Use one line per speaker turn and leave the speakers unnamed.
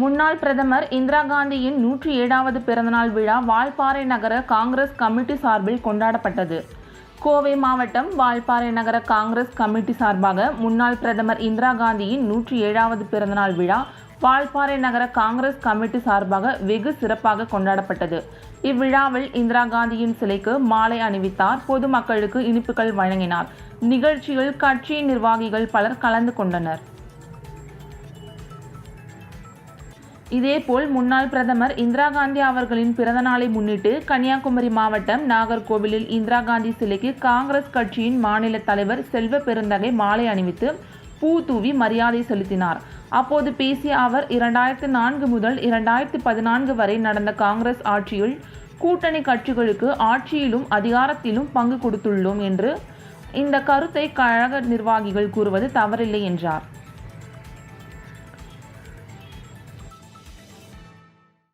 முன்னாள் பிரதமர் இந்திரா காந்தியின் நூற்றி ஏழாவது பிறந்தநாள் விழா வால்பாறை நகர காங்கிரஸ் கமிட்டி சார்பில் கொண்டாடப்பட்டது. கோவை மாவட்டம் வால்பாறை நகர காங்கிரஸ் கமிட்டி சார்பாக முன்னாள் பிரதமர் இந்திரா காந்தியின் நூற்றி ஏழாவது பிறந்தநாள் விழா வால்பாறை நகர காங்கிரஸ் கமிட்டி சார்பாக வெகு சிறப்பாக கொண்டாடப்பட்டது. இவ்விழாவில் இந்திரா காந்தியின் சிலைக்கு மாலை அணிவித்தார். பொதுமக்களுக்கு இனிப்புகள் வழங்கினார். நிகழ்ச்சியில் கட்சியின் நிர்வாகிகள் பலர் கலந்து கொண்டனர். இதேபோல் முன்னாள் பிரதமர் இந்திரா காந்தி அவர்களின் பிறந்தநாளை முன்னிட்டு கன்னியாகுமரி மாவட்டம் நாகர்கோவிலில் இந்திரா காந்தி சிலைக்கு காங்கிரஸ் கட்சியின் மாநில தலைவர் செல்வ பெருந்தகை மாலை அணிவித்து பூ தூவி மரியாதை செலுத்தினார். அப்போது பேசிய அவர் இரண்டாயிரத்து நான்கு முதல் இரண்டாயிரத்து பதினான்கு வரை நடந்த காங்கிரஸ் ஆட்சியில் கூட்டணி கட்சிகளுக்கு ஆட்சியிலும் அதிகாரத்திலும் பங்கு கொடுத்துள்ளோம் என்று இந்த கருத்தை கழக நிர்வாகிகள் கூறுவது தவறில்லை என்றார்.